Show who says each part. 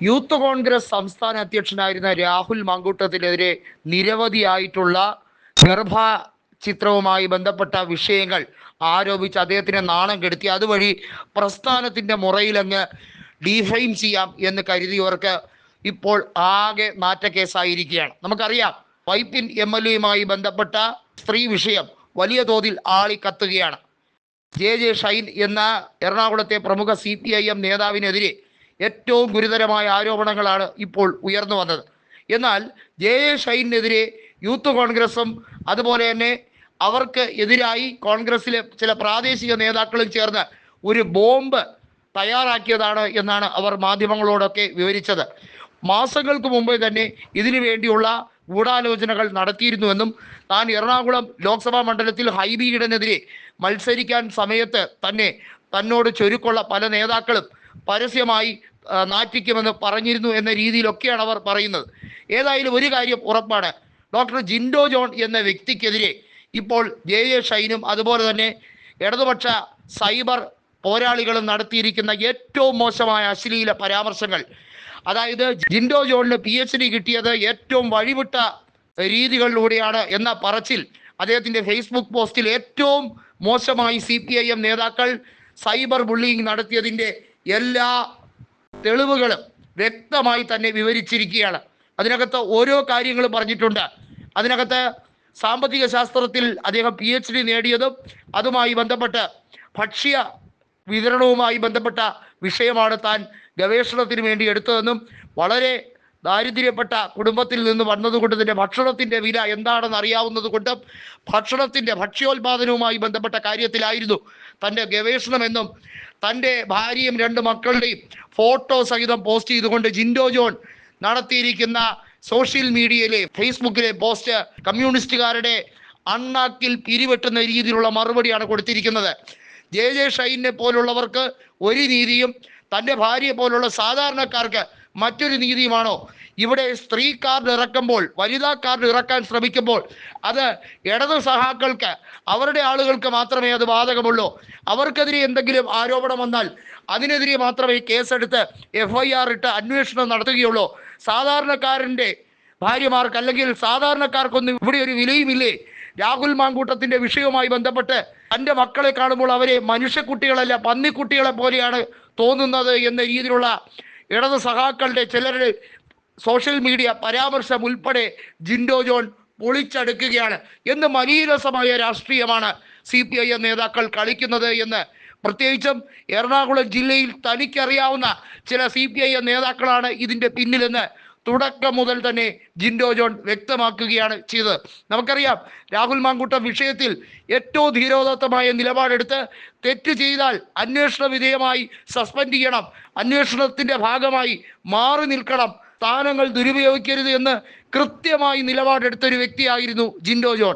Speaker 1: Youth Congress സംസ്ഥാന അധ്യക്ഷനായിരുന്ന രാഹുൽ മങ്കൂട്ടത്തിനെതിരെ നിരവധിയായിട്ടുള്ള ഗർഭ ചിത്രവുമായി ബന്ധപ്പെട്ട വിഷയങ്ങൾ ആരോപിച്ച് അദ്ദേഹത്തിനെ നാണം കെടുത്തി. അതുവഴി പ്രസ്ഥാനത്തിന്റെ മുറയിലങ്ങ് ഡിഫൈൻ ചെയ്യാം എന്ന് കരുതിയവർക്ക് ഇപ്പോൾ ആകെ നാറ്റക്കേസായിരിക്കുകയാണ്. നമുക്കറിയാം വൈപ്പിൻ എം എൽ എയുമായി ബന്ധപ്പെട്ട സ്ത്രീ വിഷയം വലിയ തോതിൽ ആളിക്കത്തുകയാണ്. ജെ ജെ ഷൈൻ എന്ന എറണാകുളത്തെ പ്രമുഖ സി പി ഐ എം നേതാവിനെതിരെ ഏറ്റവും ഗുരുതരമായ ആരോപണങ്ങളാണ് ഇപ്പോൾ ഉയർന്നു വന്നത്. എന്നാൽ ജെ എ ഷൈനെതിരെ യൂത്ത് കോൺഗ്രസും അതുപോലെ തന്നെ അവർക്ക് എതിരായി കോൺഗ്രസിലെ ചില പ്രാദേശിക നേതാക്കളും ചേർന്ന് ഒരു ബോംബ് തയ്യാറാക്കിയതാണ് എന്നാണ് അവർ മാധ്യമങ്ങളോടൊക്കെ വിവരിച്ചത്. മാസങ്ങൾക്ക് മുമ്പേ തന്നെ ഇതിനു വേണ്ടിയുള്ള ഗൂഢാലോചനകൾ നടത്തിയിരുന്നുവെന്നും താൻ എറണാകുളം ലോക്സഭാ മണ്ഡലത്തിൽ ഹൈബി ഈഡനെതിരെ മത്സരിക്കാൻ സമയത്ത് തന്നെ തന്നോട് ചൊരുക്കുള്ള പല നേതാക്കളും പരസ്യമായി നാറ്റിക്കുമെന്ന് പറഞ്ഞിരുന്നു എന്ന രീതിയിലൊക്കെയാണ് അവർ പറയുന്നത്. ഏതായാലും ഒരു കാര്യം ഉറപ്പാണ്. ഡോക്ടർ ജിൻഡോ ജോൺ എന്ന വ്യക്തിക്കെതിരെ ഇപ്പോൾ ജെ എ ഷൈനും അതുപോലെ തന്നെ ഇടതുപക്ഷ സൈബർ പോരാളികളും നടത്തിയിരിക്കുന്ന ഏറ്റവും മോശമായ അശ്ലീല പരാമർശങ്ങൾ. അതായത് ജിൻഡോ ജോണിന് പി എച്ച് ഡി കിട്ടിയത് ഏറ്റവും വഴിവിട്ട രീതികളിലൂടെയാണ് എന്ന പറച്ചിൽ അദ്ദേഹത്തിന്റെ ഫേസ്ബുക്ക് പോസ്റ്റിൽ ഏറ്റവും മോശമായി സി പി ഐ എം നേതാക്കൾ സൈബർ ബുള്ളിങ് നടത്തിയതിന്റെ എല്ലാ തെളിവുകളും വ്യക്തമായി തന്നെ വിവരിച്ചിരിക്കുകയാണ്. അതിനകത്ത് ഓരോ കാര്യങ്ങളും പറഞ്ഞിട്ടുണ്ട്. അതിനകത്ത് സാമ്പത്തിക ശാസ്ത്രത്തിൽ അദ്ദേഹം പി എച്ച് ഡി നേടിയതും അതുമായി ബന്ധപ്പെട്ട് ഭക്ഷ്യ വിതരണവുമായി ബന്ധപ്പെട്ട വിഷയമാണ് താൻ ഗവേഷണത്തിന് വേണ്ടി എടുത്തതെന്നും വളരെ ദാരിദ്ര്യപ്പെട്ട കുടുംബത്തിൽ നിന്ന് വന്നതുകൊണ്ട് തന്നെ ഭക്ഷണത്തിന്റെ വില എന്താണെന്ന് അറിയാവുന്നത് കൊണ്ട് ഭക്ഷണത്തിന്റെ ഭക്ഷ്യോൽപാദനവുമായി ബന്ധപ്പെട്ട കാര്യത്തിലായിരുന്നു തന്റെ ഗവേഷണമെന്നും തന്റെ ഭാര്യയും രണ്ട് മക്കളുടെയും ഫോട്ടോ സഹിതം പോസ്റ്റ് ചെയ്തുകൊണ്ട് ജിൻഡോ ജോൺ നടത്തിയിരിക്കുന്ന സോഷ്യൽ മീഡിയയിലെ ഫേസ്ബുക്കിലെ പോസ്റ്റ് കമ്മ്യൂണിസ്റ്റുകാരുടെ അണ്ണാക്കിൽ പിരിവെട്ടുന്ന രീതിയിലുള്ള മറുപടിയാണ് കൊടുത്തിരിക്കുന്നത്. ജെ ജെ ഷൈനെ പോലുള്ളവർക്ക് ഒരു രീതിയും തന്റെ ഭാര്യയെ പോലുള്ള സാധാരണക്കാർക്ക് മറ്റൊരു നീതിയുമാണോ? ഇവിടെ സ്ത്രീ കാർഡ് ഇറക്കുമ്പോൾ വനിതാ കാർഡ് ഇറക്കാൻ ശ്രമിക്കുമ്പോൾ അത് ഇടത് സഹാക്കൾക്ക് അവരുടെ ആളുകൾക്ക് മാത്രമേ അത് ബാധകമുള്ളൂ. അവർക്കെതിരെ എന്തെങ്കിലും ആരോപണം വന്നാൽ അതിനെതിരെ മാത്രമേ കേസെടുത്ത് എഫ് ഐ ആർ ഇട്ട് അന്വേഷണം നടത്തുകയുള്ളൂ. സാധാരണക്കാരന്റെ ഭാര്യമാർക്ക് അല്ലെങ്കിൽ സാധാരണക്കാർക്കൊന്നും ഇവിടെ ഒരു വിലയുമില്ലേ? രാഹുൽ മാങ്കൂട്ടത്തിന്റെ വിഷയവുമായി ബന്ധപ്പെട്ട് തന്റെ മക്കളെ കാണുമ്പോൾ അവരെ മനുഷ്യക്കുട്ടികളല്ല പന്നിക്കുട്ടികളെ പോലെയാണ് തോന്നുന്നത് എന്ന രീതിയിലുള്ള ഇടത് സഹാക്കളുടെ ചിലരുടെ സോഷ്യൽ മീഡിയ പരാമർശം ഉൾപ്പെടെ ജിൻഡോ ജോൺ പൊളിച്ചടുക്കുകയാണ്. എന്ന് മലീരസമായ രാഷ്ട്രീയമാണ് സി പി ഐ എം നേതാക്കൾ കളിക്കുന്നത് എന്ന്. പ്രത്യേകിച്ചും എറണാകുളം ജില്ലയിൽ തനിക്കറിയാവുന്ന ചില സി പി ഐ എം നേതാക്കളാണ് ഇതിന്റെ പിന്നിലെന്ന് തുടക്കം മുതൽ തന്നെ ജിൻഡോ ജോൺ വ്യക്തമാക്കുകയാണ് ചെയ്തത്. നമുക്കറിയാം രാഹുൽ മാങ്കൂട്ടം വിഷയത്തിൽ ഏറ്റവും ധീരോദത്തമായ നിലപാടെടുത്ത് തെറ്റ് ചെയ്താൽ അന്വേഷണ വിധേയമായി സസ്പെൻഡ് ചെയ്യണം. അന്വേഷണത്തിന്റെ ഭാഗമായി മാറി നിൽക്കണം. സ്ഥാനങ്ങൾ ദുരുപയോഗിക്കരുത് എന്ന് കൃത്യമായി നിലപാടെടുത്ത ഒരു വ്യക്തിയായിരുന്നു ജിൻഡോ ജോൺ.